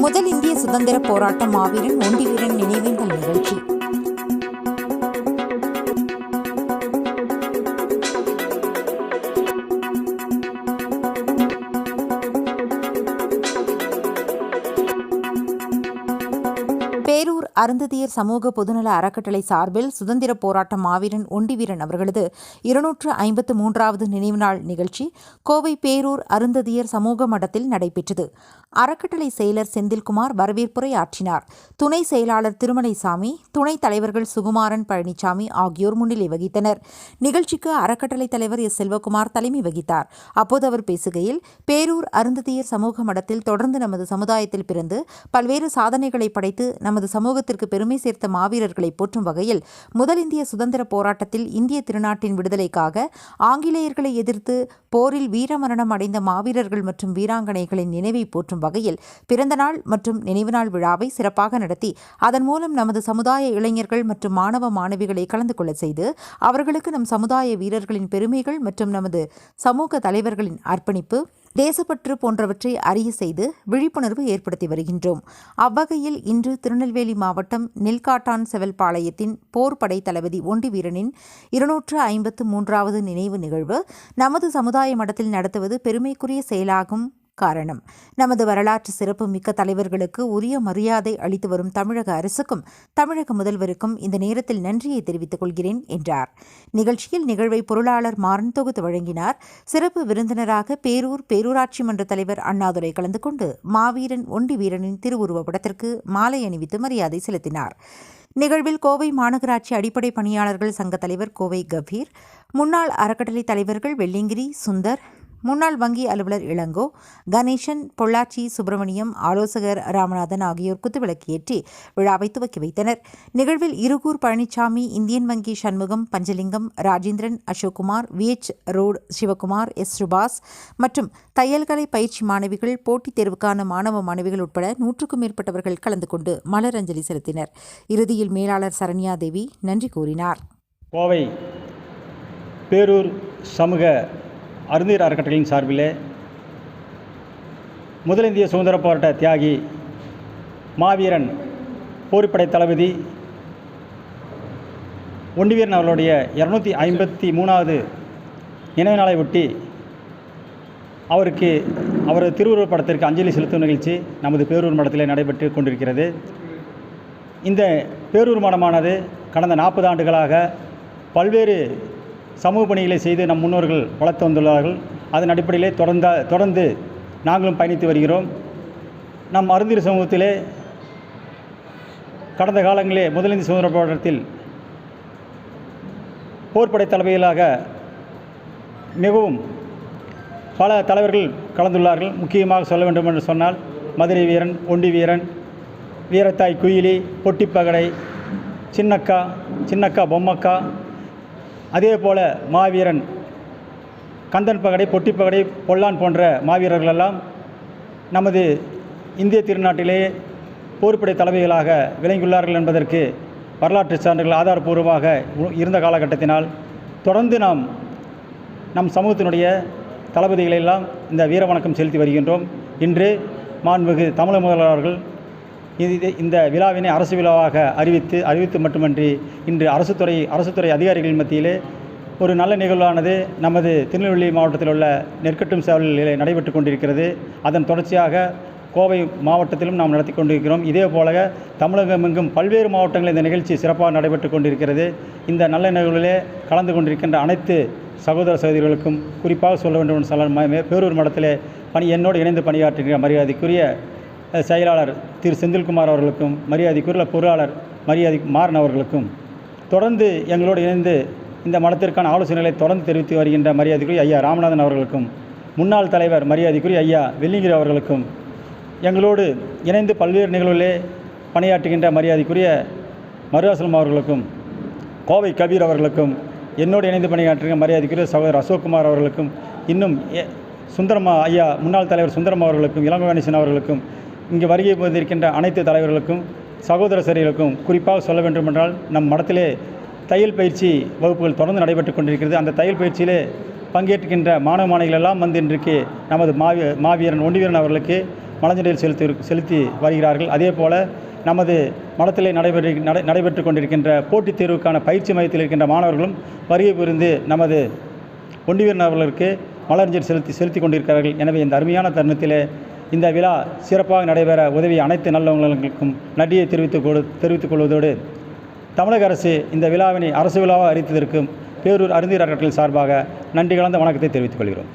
முதல் இந்திய சுதந்திர போராட்ட மாவீரன் ஒண்டி வீரன் நினைவேந்தல் நிகழ்ச்சி. அருந்ததியர் சமூக பொதுநல அறக்கட்டளை சார்பில் சுதந்திர போராட்ட மாவீரன் ஒண்டிவீரன் அவர்களது இருநூற்று ஐம்பத்து மூன்றாவது நினைவு நாள் நிகழ்ச்சி கோவை பேரூர் அருந்ததியர் சமூக மடத்தில் நடைபெற்றது. அறக்கட்டளை செயலர் செந்தில்குமார் வரவேற்புரை ஆற்றினார். துணை செயலாளர் திருமலைசாமி துணைத் தலைவர்கள் சுகுமாரன் பழனிசாமி ஆகியோர் முன்னிலை வகித்தனர். நிகழ்ச்சிக்கு அறக்கட்டளை தலைவர் எஸ். செல்வகுமார் தலைமை வகித்தார். அப்போது அவர் பேசுகையில் பேரூர் அருந்ததியர் சமூக மடத்தில் தொடர்ந்து நமது சமுதாயத்தில் பிறந்து பல்வேறு சாதனைகளை படைத்து நமது தேசத்திற்கு பெருமை சேர்த்த மாவீரர்களை போற்றும் வகையில் முதல் இந்திய சுதந்திர போராட்டத்தில் இந்திய திருநாட்டின் விடுதலைக்காக ஆங்கிலேயர்களை எதிர்த்து போரில் வீரமரணம் அடைந்த மாவீரர்கள் மற்றும் வீராங்கனைகளின் நினைவை போற்றும் வகையில் பிறந்த நாள் மற்றும் நினைவு நாள் விழாவை சிறப்பாக நடத்தி அதன் மூலம் நமது சமுதாய இளைஞர்கள் மற்றும் மாணவ மாணவிகளை கலந்து கொள்ள செய்து அவர்களுக்கு நம் சமுதாய வீரர்களின் பெருமைகள் மற்றும் நமது சமூக தலைவர்களின் அர்ப்பணிப்பு தேசப்பற்று போன்றவற்றை அறிய செய்து விழிப்புணர்வு ஏற்படுத்தி வருகின்றோம். அவ்வகையில் இன்று திருநெல்வேலி மாவட்டம் நெல்காட்டான் செவல்பாளையத்தின் போர்படை தளபதி ஒண்டி வீரனின் இருநூற்று ஐம்பத்து மூன்றாவது நினைவு நிகழ்வு நமது சமுதாய மடத்தில் நடத்துவது பெருமைக்குரிய செயலாகும் காரணம். நமது வரலாற்று சிறப்பு மிக்க தலைவர்களுக்கு உரிய மரியாதை அளித்து வரும் தமிழக அரசுக்கும் தமிழக முதல்வருக்கும் இந்த நேரத்தில் நன்றியை தெரிவித்துக் கொள்கிறேன் என்றார். நிகழ்ச்சியில் நிகழ்வை பொருளாளர் மாறன் தொகுத்து வழங்கினார். சிறப்பு விருந்தினராக பேரூர் பேரூராட்சி மன்ற தலைவர் அண்ணாதுரை கலந்து கொண்டு மாவீரன் ஒண்டி வீரனின் திருவுருவ படத்திற்கு மாலை அணிவித்து மரியாதை செலுத்தினார். நிகழ்வில் கோவை மாநகராட்சி அடிப்படை பணியாளர்கள் சங்க தலைவர் கோவை கபீர் முன்னாள் அறக்கட்டளை தலைவர்கள் வெள்ளிங்கிரி சுந்தர் முன்னாள் வங்கி அலுவலர் இளங்கோ கணேசன் பொள்ளாச்சி சுப்பிரமணியம் ஆலோசகர் ராமநாதன் ஆகியோர் குத்துவிளக்கு ஏற்றி விழாவை துவக்கி வைத்தனர். நிகழ்வில் இருகூர் பழனிசாமி இந்தியன் வங்கி Shanmugam Panchalingam Rajendran Ashokkumar VH road Sivakumar S. Subash மற்றும் தையல்கலை பயிற்சி மாணவிகள் போட்டித் தேர்வுக்கான மாணவ மாணவிகள் உட்பட நூற்றுக்கும் மேற்பட்டவர்கள் கலந்து கொண்டு மலரஞ்சலி செலுத்தினர். இறுதியில் மேலாளர் சரண்யா தேவி நன்றி கூறினார். கோவை பேரூர் சமூக அருந்தீர் அறக்கட்டளையின் சார்பிலே முதல் இந்திய சுதந்திர போராட்ட தியாகி மாவீரன் போர்ப்படை தளபதி ஒண்டிவீரன் அவர்களுடைய இரநூத்தி ஐம்பத்தி மூணாவது நினைவு நாளை ஒட்டி அவருக்கு அவரது திருவுருவப் படத்திற்கு அஞ்சலி செலுத்தும் நிகழ்ச்சி நமது பேரூர் மடத்திலே நடைபெற்று கொண்டிருக்கிறது. இந்த பேரூர் மடமானது கடந்த நாற்பது ஆண்டுகளாக பல்வேறு சமூக பணிகளை செய்து நம் முன்னோர்கள் வளர்த்து வந்துள்ளார்கள். அதன் அடிப்படையிலே தொடர்ந்த தொடர்ந்து நாங்களும் பயணித்து வருகிறோம். நம் அருந்தீர் சமூகத்திலே கடந்த காலங்களிலே முதலிந்து சுதந்திர போராட்டத்தில் போர்ப்படை தலைமையிலாக மிகவும் பல தலைவர்கள் கலந்துள்ளார்கள். முக்கியமாக சொல்ல வேண்டும் என்று சொன்னால் மதுரை வீரன் ஒண்டி வீரன் வீரத்தாய் குயிலி பொட்டிப்பகடை சின்னக்கா சின்னக்கா பொம்மக்கா அதே போல் மாவீரன் கந்தன் பகடை பொட்டிப்பகடை பொல்லான் போன்ற மாவீரர்களெல்லாம் நமது இந்திய திருநாட்டிலே போர்ப்படை தலைமைகளாக விளங்கியுள்ளார்கள் என்பதற்கு வரலாற்று சான்றுகள் ஆதாரபூர்வமாக உ- இருந்த காலகட்டத்தினால் தொடர்ந்து நாம் நம் சமூகத்தினுடைய தளபதிகளெல்லாம் இந்த வீர வணக்கம் செலுத்தி வருகின்றோம். இன்று மாண்புமிகு தமிழக முதல்வர் அவர்கள் இது இந்த விழாவினை அரசு விழாவாக அறிவித்து அறிவித்து மட்டுமன்றி இன்று அரசு துறை அரசு துறை அதிகாரிகள் மத்தியிலே ஒரு நல்ல நிகழ்வானது நமது திருநெல்வேலி மாவட்டத்தில் உள்ள நெற்கட்டும் சேவலில் நடைபெற்று கொண்டிருக்கிறது. அதன் தொடர்ச்சியாக கோவை மாவட்டத்திலும் நாம் நடத்தி கொண்டிருக்கிறோம். இதே போல தமிழகம் எங்கும் பல்வேறு மாவட்டங்களில் இந்த நிகழ்ச்சி சிறப்பாக நடைபெற்று கொண்டிருக்கிறது. இந்த நல்ல நிகழ்விலே கலந்து கொண்டிருக்கின்ற அனைத்து சகோதர சகோதரிகளுக்கும் குறிப்பாக சொல்ல வேண்டும் என்று சொல்ல பேரூர் மடத்திலே பணி என்னோடு இணைந்து பணியாற்றுகிற மரியாதைக்குரிய செயலாளர் திரு செந்தில்குமார் அவர்களுக்கும் மரியாதைக்குரிய பொருளாளர் மரியாதை மாறன் அவர்களுக்கும் தொடர்ந்து எங்களோடு இணைந்து இந்த மடத்திற்கான ஆலோசனைகளை தொடர்ந்து தெரிவித்து வருகின்ற மரியாதைக்குரிய ஐயா ராமநாதன் அவர்களுக்கும் முன்னாள் தலைவர் மரியாதைக்குரிய ஐயா வெள்ளிங்கிரி அவர்களுக்கும் எங்களோடு இணைந்து பல்வேறு நிகழ்வுகளிலே பணியாற்றுகின்ற மரியாதைக்குரிய மருதாசலம் அவர்களுக்கும் கோவை கபீர் அவர்களுக்கும் என்னோடு இணைந்து பணியாற்றுகிற மரியாதைக்குரிய சகோதரர் அசோக்குமார் அவர்களுக்கும் இன்னும் சுந்தரமா ஐயா முன்னாள் தலைவர் சுந்தரம் அவர்களுக்கும் இளங்கோ கணேசன் அவர்களுக்கும் இங்கே வருகை போதிருக்கின்ற அனைத்து தலைவர்களுக்கும் சகோதர சரியர்களுக்கும் குறிப்பாக சொல்ல வேண்டுமென்றால் நம் மடத்திலே தையல் பயிற்சி வகுப்புகள் தொடர்ந்து நடைபெற்று கொண்டிருக்கிறது. அந்த தையல் பயிற்சியிலே பங்கேற்கின்ற மாணவ மாணவிகள் எல்லாம் வந்து இன்றைக்கு நமது மாவி மாவீரன் ஒண்டிவீரன் அவர்களுக்கு மலஞ்சடையில் செலுத்தி செலுத்தி வருகிறார்கள். அதே போல் நமது மடத்திலே நடைபெற்று நடை நடைபெற்று கொண்டிருக்கின்ற போட்டித் தேர்வுக்கான பயிற்சி மையத்தில் இருக்கின்ற மாணவர்களும் வருகை புரிந்து நமது ஒண்டிவீரன் அவர்களுக்கு மலர்ஞ்சல் செலுத்தி செலுத்தி கொண்டிருக்கிறார்கள். எனவே இந்த அருமையான தருணத்திலே இந்த விழா சிறப்பாக நடைபெற உதவிய அனைத்து நல்லவங்களுக்கும் நன்றியை தெரிவித்துக் கொடு தெரிவித்துக் கொள்வதோடு தமிழக அரசு இந்த விழாவினை அரசு விழாவாக அறிவித்ததற்கும் பேரூர் அருந்தீர் அறக்கட்டளை சார்பாக நன்றி கலந்த வணக்கத்தை தெரிவித்துக் கொள்கிறோம்.